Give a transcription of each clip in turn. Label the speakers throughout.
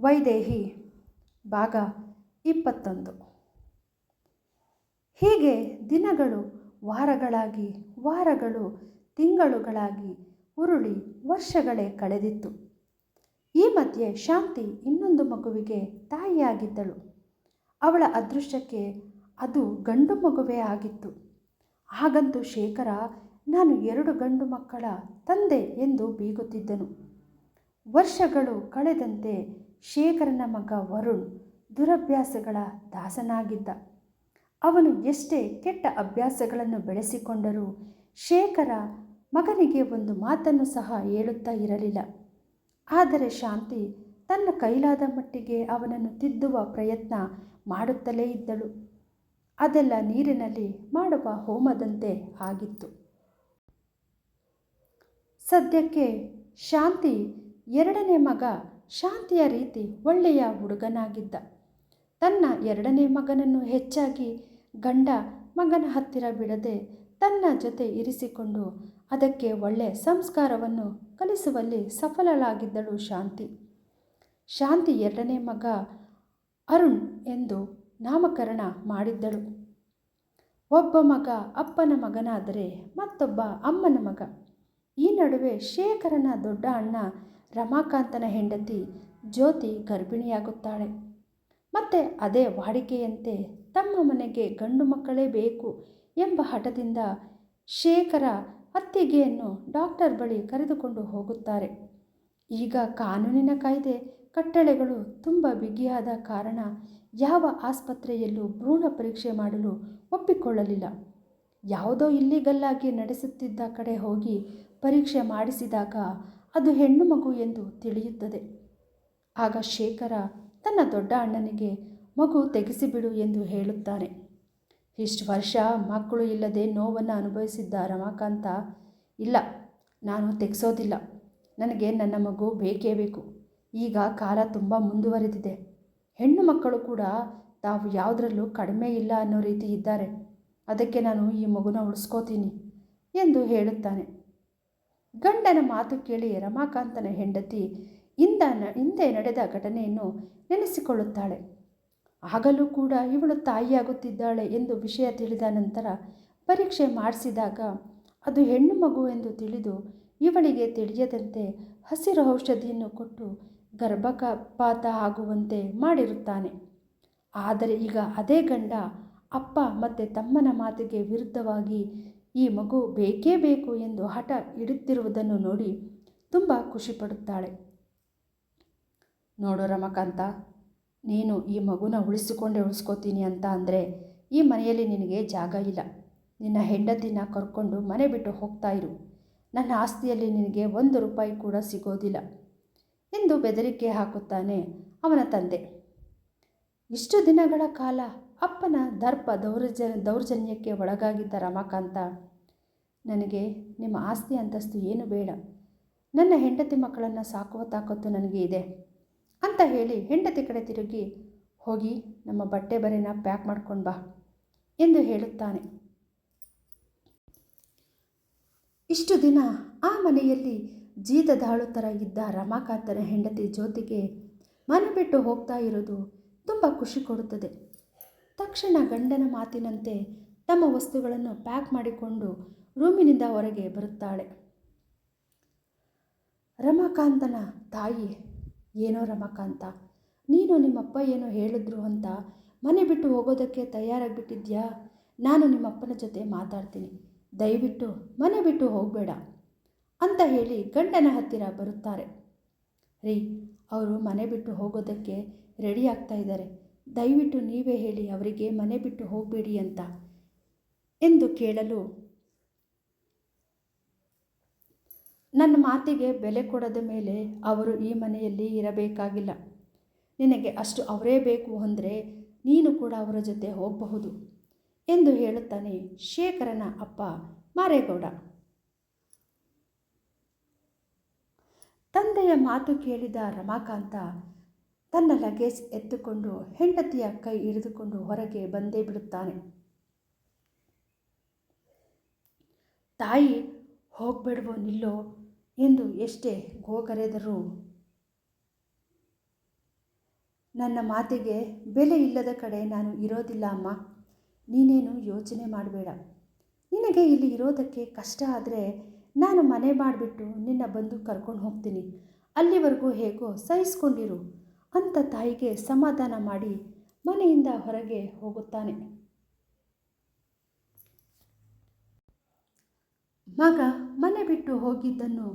Speaker 1: ವೈದೇಹಿ ಭಾಗ ಇಪ್ಪತ್ತೊಂದು. ಹೀಗೆ ದಿನಗಳು ವಾರಗಳಾಗಿ ವಾರಗಳು ತಿಂಗಳುಗಳಾಗಿ ಉರುಳಿ ವರ್ಷಗಳೇ ಕಳೆದಿತ್ತು. ಈ ಮಧ್ಯೆ ಶಾಂತಿ ಇನ್ನೊಂದು ಮಗುವಿಗೆ ತಾಯಿಯಾಗಿದ್ದಳು. ಅವಳ ಅದೃಷ್ಟಕ್ಕೆ ಅದು ಗಂಡು ಮಗುವೇ ಆಗಿತ್ತು. ಹಾಗಂತೂ ಶೇಖರ, ನಾನು ಎರಡು ಗಂಡು ಮಕ್ಕಳ ತಂದೆ ಎಂದು ಬೀಗುತ್ತಿದ್ದನು. ವರ್ಷಗಳು ಕಳೆದಂತೆ ಶೇಖರನ ಮಗ ವರುಣ್ ದುರಭ್ಯಾಸಗಳ ದಾಸನಾಗಿದ್ದ. ಅವನು ಎಷ್ಟೇ ಕೆಟ್ಟ ಅಭ್ಯಾಸಗಳನ್ನು ಬೆಳೆಸಿಕೊಂಡರೂ ಶೇಖರ ಮಗನಿಗೆ ಒಂದು ಮಾತನ್ನು ಸಹ ಹೇಳುತ್ತಾ ಇರಲಿಲ್ಲ. ಆದರೆ ಶಾಂತಿ ತನ್ನ ಕೈಲಾದ ಮಟ್ಟಿಗೆ ಅವನನ್ನು ತಿದ್ದುವ ಪ್ರಯತ್ನ ಮಾಡುತ್ತಲೇ ಇದ್ದಳು. ಅದೆಲ್ಲ ನೀರಿನಲ್ಲಿ ಮಾಡುವ ಹೋಮದಂತೆ ಆಗಿತ್ತು. ಸದ್ಯಕ್ಕೆ ಶಾಂತಿ ಎರಡನೇ ಮಗ ಶಾಂತಿಯ ರೀತಿ ಒಳ್ಳೆಯ ಹುಡುಗನಾಗಿದ್ದ. ತನ್ನ ಎರಡನೇ ಮಗನನ್ನು ಹೆಚ್ಚಾಗಿ ಗಂಡ ಮಗನ ಹತ್ತಿರ ಬಿಡದೆ ತನ್ನ ಜೊತೆ ಇರಿಸಿಕೊಂಡು ಅದಕ್ಕೆ ಒಳ್ಳೆ ಸಂಸ್ಕಾರವನ್ನು ಕಲಿಸುವಲ್ಲಿ ಸಫಲಳಾಗಿದ್ದಳು ಶಾಂತಿ. ಶಾಂತಿ ಎರಡನೇ ಮಗ ಅರುಣ್ ಎಂದು ನಾಮಕರಣ ಮಾಡಿದ್ದಳು. ಒಬ್ಬ ಮಗ ಅಪ್ಪನ ಮಗನಾದರೆ ಮತ್ತೊಬ್ಬ ಅಮ್ಮನ ಮಗ. ಈ ನಡುವೆ ಶೇಖರನ ದೊಡ್ಡ ಅಣ್ಣ ರಮಾಕಾಂತನ ಹೆಂಡತಿ ಜ್ಯೋತಿ ಗರ್ಭಿಣಿಯಾಗುತ್ತಾಳೆ. ಮತ್ತೆ ಅದೇ ವಾಡಿಕೆಯಂತೆ ತಮ್ಮ ಮನೆಗೆ ಗಂಡು ಮಕ್ಕಳೇ ಬೇಕು ಎಂಬ ಹಠದಿಂದ ಶೇಖರ ಅತ್ತಿಗೆಯನ್ನು ಡಾಕ್ಟರ್ ಬಳಿ ಕರೆದುಕೊಂಡು ಹೋಗುತ್ತಾರೆ. ಈಗ ಕಾನೂನಿನ ಕಾಯ್ದೆ, ಕಟ್ಟಳೆಗಳು ತುಂಬ ಬಿಗಿಯಾದ ಕಾರಣ ಯಾವ ಆಸ್ಪತ್ರೆಯಲ್ಲೂ ಭ್ರೂಣ ಪರೀಕ್ಷೆ ಮಾಡಲು ಒಪ್ಪಿಕೊಳ್ಳಲಿಲ್ಲ. ಯಾವುದೋ ಇಲ್ಲಿಗಲ್ಲಾಗಿ ನಡೆಸುತ್ತಿದ್ದ ಕಡೆ ಹೋಗಿ ಪರೀಕ್ಷೆ ಮಾಡಿಸಿದಾಗ ಅದು ಹೆಣ್ಣು ಮಗು ಎಂದು ತಿಳಿಯುತ್ತದೆ. ಆಗ ಶೇಖರ ತನ್ನ ದೊಡ್ಡ ಅಣ್ಣನಿಗೆ, ಮಗು ತೆಗೆಸಿಬಿಡು ಎಂದು ಹೇಳುತ್ತಾನೆ. ಇಷ್ಟು ವರ್ಷ ಮಕ್ಕಳು ಇಲ್ಲದೆ ನೋವನ್ನು ಅನುಭವಿಸಿದ್ದ ರಮಾಕಾಂತ, ಇಲ್ಲ, ನಾನು ತೆಗೆಸೋದಿಲ್ಲ. ನನಗೆ ನನ್ನ ಮಗು ಬೇಕೇ ಬೇಕು. ಈಗ ಕಾಲ ತುಂಬ ಮುಂದುವರೆದಿದೆ. ಹೆಣ್ಣು ಮಕ್ಕಳು ಕೂಡ ತಾವು ಯಾವುದರಲ್ಲೂ ಕಡಿಮೆ ಇಲ್ಲ ಅನ್ನೋ ರೀತಿ ಇದ್ದಾರೆ. ಅದಕ್ಕೆ ನಾನು ಈ ಮಗುನ ಉಳಿಸ್ಕೋತೀನಿ ಎಂದು ಹೇಳುತ್ತಾನೆ. ಗಂಡನ ಮಾತು ಕೇಳಿ ರಮಾಕಾಂತನ ಹೆಂಡತಿ ಇಂದ ಹಿಂದೆ ನಡೆದ ಘಟನೆಯನ್ನು ನೆನೆಸಿಕೊಳ್ಳುತ್ತಾಳೆ. ಆಗಲೂ ಕೂಡ ಇವಳು ತಾಯಿಯಾಗುತ್ತಿದ್ದಾಳೆ ಎಂದು ವಿಷಯ ತಿಳಿದ ನಂತರ ಪರೀಕ್ಷೆ ಮಾಡಿಸಿದಾಗ ಅದು ಹೆಣ್ಣು ಮಗು ಎಂದು ತಿಳಿದು ಇವಳಿಗೆ ತಿಳಿಯದಂತೆ ಹಸಿರು ಔಷಧಿಯನ್ನು ಕೊಟ್ಟು ಗರ್ಭಪಾತ ಆಗುವಂತೆ ಮಾಡಿರುತ್ತಾನೆ. ಆದರೆ ಈಗ ಅದೇ ಗಂಡ ಅಪ್ಪ ಮತ್ತು ತಮ್ಮನ ಮಾತಿಗೆ ವಿರುದ್ಧವಾಗಿ ಈ ಮಗು ಬೇಕೇ ಬೇಕು ಎಂದು ಹಠ ಇಡುತ್ತಿರುವುದನ್ನು ನೋಡಿ ತುಂಬ ಖುಷಿಪಡುತ್ತಾಳೆ ನೋಡು ರಮಕಾಂತ, ನೀನು ಈ ಮಗುನ ಉಳಿಸಿಕೊಂಡೇ ಉಳಿಸ್ಕೋತೀನಿ ಅಂತ ಅಂದರೆ ಈ ಮನೆಯಲ್ಲಿ ನಿನಗೆ ಜಾಗ ಇಲ್ಲ. ನಿನ್ನ ಹೆಂಡತಿನ ಕರ್ಕೊಂಡು ಮನೆ ಬಿಟ್ಟು ಹೋಗ್ತಾ ಇರು. ನನ್ನ ಆಸ್ತಿಯಲ್ಲಿ ನಿನಗೆ ಒಂದು ರೂಪಾಯಿ ಕೂಡ ಸಿಗೋದಿಲ್ಲ. ಎಂದು ಬೆದರಿಕೆ ಹಾಕುತ್ತಾನೆ ಅವನ ತಂದೆ. ಇಷ್ಟು ದಿನಗಳ ಕಾಲ ಅಪ್ಪನ ದರ್ಪ ದೌರ್ಜ, ದೌರ್ಜನ್ಯಕ್ಕೆ ಒಳಗಾಗಿದ್ದ ರಮಾಕಾಂತ, ನನಗೆ ನಿಮ್ಮ ಆಸ್ತಿ ಅಂತಸ್ತು ಏನು ಬೇಡ. ನನ್ನ ಹೆಂಡತಿ ಮಕ್ಕಳನ್ನು ಸಾಕುವ ತಾಕತ್ತು ನನಗೆ ಇದೆ ಅಂತ ಹೇಳಿ ಹೆಂಡತಿ ಕಡೆ ತಿರುಗಿ, ಹೋಗಿ ನಮ್ಮ ಬಟ್ಟೆ ಬರೆನ ಪ್ಯಾಕ್ ಮಾಡ್ಕೊಂಡು ಬಾ ಎಂದು ಹೇಳುತ್ತಾನೆ. ಇಷ್ಟು ದಿನ ಆ ಮನೆಯಲ್ಲಿ ಜೀತದಾಳು ಥರ ಇದ್ದ ರಮಾಕಾಂತನ ಹೆಂಡತಿ ಜ್ಯೋತಿಗೆ ಮನೆ ಬಿಟ್ಟು ಹೋಗ್ತಾ ಇರೋದು ತುಂಬ ಖುಷಿ ಕೊಡುತ್ತದೆ. ತಕ್ಷಣ ಗಂಡನ ಮಾತಿನಂತೆ ತಮ್ಮ ವಸ್ತುಗಳನ್ನು ಪ್ಯಾಕ್ ಮಾಡಿಕೊಂಡು ರೂಮಿನಿಂದ ಹೊರಗೆ ಬರುತ್ತಾಳೆ. ರಮಾಕಾಂತನ ತಾಯಿ, ಏನೋ ರಮಾಕಾಂತ, ನೀನು ನಿಮ್ಮಪ್ಪ ಏನೋ ಹೇಳಿದ್ರು ಅಂತ ಮನೆ ಬಿಟ್ಟು ಹೋಗೋದಕ್ಕೆ ತಯಾರಾಗಿಬಿಟ್ಟಿದ್ಯಾ? ನಾನು ನಿಮ್ಮಪ್ಪನ ಜೊತೆ ಮಾತಾಡ್ತೀನಿ. ದಯವಿಟ್ಟು ಮನೆ ಬಿಟ್ಟು ಹೋಗಬೇಡ ಅಂತ ಹೇಳಿ ಗಂಡನ ಹತ್ತಿರ ಬರುತ್ತಾರೆ. ರೀ, ಅವರು ಮನೆ ಬಿಟ್ಟು ಹೋಗೋದಕ್ಕೆ ರೆಡಿ ಆಗ್ತಾ ಇದ್ದಾರೆ. ದಯವಿಟ್ಟು ನೀವೇ ಹೇಳಿ ಅವರಿಗೆ ಮನೆ ಬಿಟ್ಟು ಹೋಗಬೇಡಿ ಅಂತ ಎಂದು ಕೇಳಲು ನನ್ನ ಮಾತಿಗೆ ಬೆಲೆ ಕೊಡದ ಮೇಲೆ ಅವರು ಈ ಮನೆಯಲ್ಲಿ ಇರಬೇಕಾಗಿಲ್ಲ. ನಿನಗೆ ಅಷ್ಟು ಅವರೇ ಬೇಕು ಅಂದರೆ ನೀನು ಕೂಡ ಅವರ ಜೊತೆ ಹೋಗಬಹುದು ಎಂದು ಹೇಳುತ್ತಾನೆ ಶೇಖರನ ಅಪ್ಪ ಮಾರೇಗೌಡ. ತಂದೆಯ ಮಾತು ಕೇಳಿದ ರಮಾಕಾಂತ ತನ್ನ ಲಗೇಜ್ ಎತ್ತುಕೊಂಡು ಹೆಂಡತಿಯ ಕೈ ಹಿಡಿದುಕೊಂಡು ಹೊರಗೆ ಬಂದೇ ಬಿಡುತ್ತಾನೆ. ತಾಯಿ, ಹೋಗಬೇಡವೋ ನಿಲ್ಲೋ ಎಂದು ಎಷ್ಟೇ ಗೋಗರೆದರೂ. ನನ್ನ ಮಾತಿಗೆ ಬೆಲೆ ಇಲ್ಲದ ಕಡೆ ನಾನು ಇರೋದಿಲ್ಲ ಅಮ್ಮ. ನೀನೇನು ಯೋಚನೆ ಮಾಡಬೇಡ. ನಿನಗೆ ಇಲ್ಲಿ ಇರೋದಕ್ಕೆ ಕಷ್ಟ ಆದರೆ ನಾನು ಮನೆ ಮಾಡಿಬಿಟ್ಟು ನಿನ್ನ ಬಂದು ಕರ್ಕೊಂಡು ಹೋಗ್ತೀನಿ. ಅಲ್ಲಿವರೆಗೂ ಹೇಗೋ ಸಹಿಸ್ಕೊಂಡಿರು. ಅಂತ ತಾಯಿಗೆ ಸಮಾಧಾನ ಮಾಡಿ ಮನೆಯಿಂದ ಹೊರಗೆ ಹೋಗುತ್ತಾನೆ. ಮಗ ಮನೆ ಬಿಟ್ಟು ಹೋಗಿದ್ದನ್ನು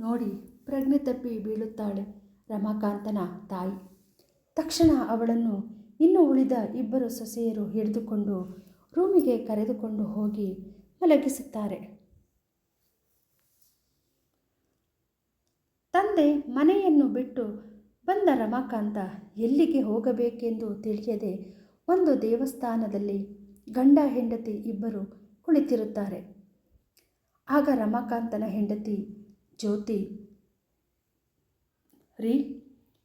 Speaker 1: ನೋಡಿ ಪ್ರಜ್ಞೆ ತಪ್ಪಿ ಬೀಳುತ್ತಾಳೆ ರಮಾಕಾಂತನ ತಾಯಿ. ತಕ್ಷಣ ಅವಳನ್ನು ಇನ್ನು ಉಳಿದ ಇಬ್ಬರು ಸೊಸೆಯರು ಹಿಡಿದುಕೊಂಡು ರೂಮಿಗೆ ಕರೆದುಕೊಂಡು ಹೋಗಿ ಮಲಗಿಸುತ್ತಾರೆ. ತಂದೆ ಮನೆಯನ್ನು ಬಿಟ್ಟು ಬಂದ ರಮಾಕಾಂತ ಎಲ್ಲಿಗೆ ಹೋಗಬೇಕೆಂದು ತಿಳಿಯದೆ ಒಂದು ದೇವಸ್ಥಾನದಲ್ಲಿ ಗಂಡ ಹೆಂಡತಿ ಇಬ್ಬರು ಕುಳಿತಿರುತ್ತಾರೆ. ಆಗ ರಮಾಕಾಂತನ ಹೆಂಡತಿ, ಜ್ಯೋತಿ, ರೀ,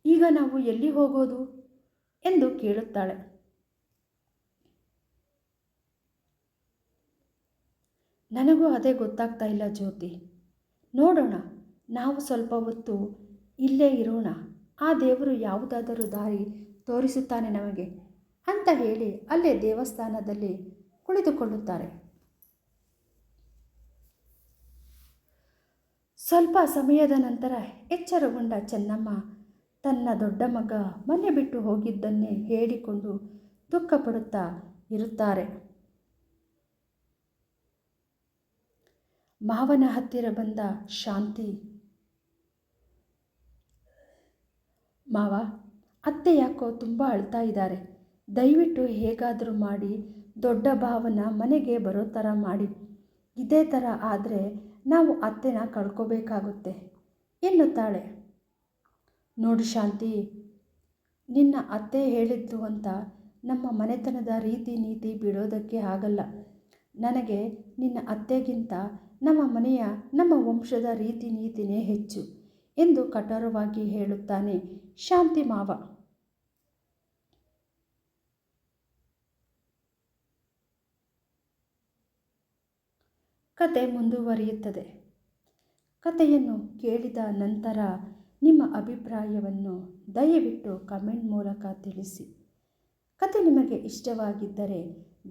Speaker 1: ಈಗ ನಾವು ಎಲ್ಲಿ ಹೋಗೋದು? ಎಂದು ಕೇಳುತ್ತಾಳೆ. ನನಗೂ ಅದೇ ಗೊತ್ತಾಗ್ತಾ ಇಲ್ಲ ಜ್ಯೋತಿ. ನೋಡೋಣ, ನಾವು ಸ್ವಲ್ಪ ಹೊತ್ತು ಇಲ್ಲೇ ಇರೋಣ. ಆ ದೇವರು ಯಾವುದಾದರೂ ದಾರಿ ತೋರಿಸುತ್ತಾನೆ ನಮಗೆ ಅಂತ ಹೇಳಿ ಅಲ್ಲೇ ದೇವಸ್ಥಾನದಲ್ಲಿ ಕುಳಿತುಕೊಳ್ಳುತ್ತಾರೆ. ಸ್ವಲ್ಪ ಸಮಯದ ನಂತರ ಎಚ್ಚರಗೊಂಡ ಚೆನ್ನಮ್ಮ ತನ್ನ ದೊಡ್ಡ ಮಗ ಮನೆ ಬಿಟ್ಟು ಹೋಗಿದ್ದನ್ನೇ ಹೇಳಿಕೊಂಡು ದುಃಖಪಡುತ್ತಾ ಇರುತ್ತಾರೆ. ಮಾವನ ಹತ್ತಿರ ಬಂದ ಶಾಂತಿ ಮಾವ, ಅತ್ತೆ ಯಾಕೋ ತುಂಬ ಅಳ್ತಾ ಇದ್ದಾರೆ. ದಯವಿಟ್ಟು ಹೇಗಾದರೂ ಮಾಡಿ, ದೊಡ್ಡ ಭಾವನ ಮನೆಗೆ ಬರೋ ಥರ ಮಾಡಿ. ಇದೇ ಥರ ಆದರೆ ನಾವು ಅತ್ತೆನ ಕಳ್ಕೋಬೇಕಾಗುತ್ತೆ ಎನ್ನುತ್ತಾಳೆ. ನೋಡು ಶಾಂತಿ, ನಿನ್ನ ಅತ್ತೆ ಹೇಳಿದ್ದು ಅಂತ ನಮ್ಮ ಮನೆತನದ ರೀತಿ ನೀತಿ ಬಿಡೋದಕ್ಕೆ ಆಗಲ್ಲ. ನನಗೆ ನಿನ್ನ ಅತ್ತೆಗಿಂತ ನಮ್ಮ ಮನೆಯ, ನಮ್ಮ ವಂಶದ ರೀತಿ ನೀತಿನೇ ಹೆಚ್ಚು. ಎಂದು ಕಠೋರವಾಗಿ ಹೇಳುತ್ತಾನೆ ಶಾಂತಿ ಮಾವ. ಕತೆ ಮುಂದುವರಿಯುತ್ತದೆ. ಕತೆಯನ್ನು ಕೇಳಿದ ನಂತರ ನಿಮ್ಮ ಅಭಿಪ್ರಾಯವನ್ನು ದಯವಿಟ್ಟು ಕಮೆಂಟ್ ಮೂಲಕ ತಿಳಿಸಿ. ಕತೆ ನಿಮಗೆ ಇಷ್ಟವಾಗಿದ್ದರೆ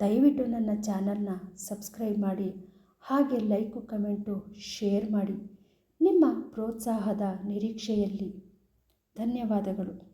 Speaker 1: ದಯವಿಟ್ಟು ನನ್ನ ಚಾನಲ್ನ ಸಬ್ಸ್ಕ್ರೈಬ್ ಮಾಡಿ ಹಾಗೆ ಲೈಕು, ಕಮೆಂಟು, ಶೇರ್ ಮಾಡಿ. ನಿಮ್ಮ ಪ್ರೋತ್ಸಾಹದ ನಿರೀಕ್ಷೆಯಲ್ಲಿ. ಧನ್ಯವಾದಗಳು.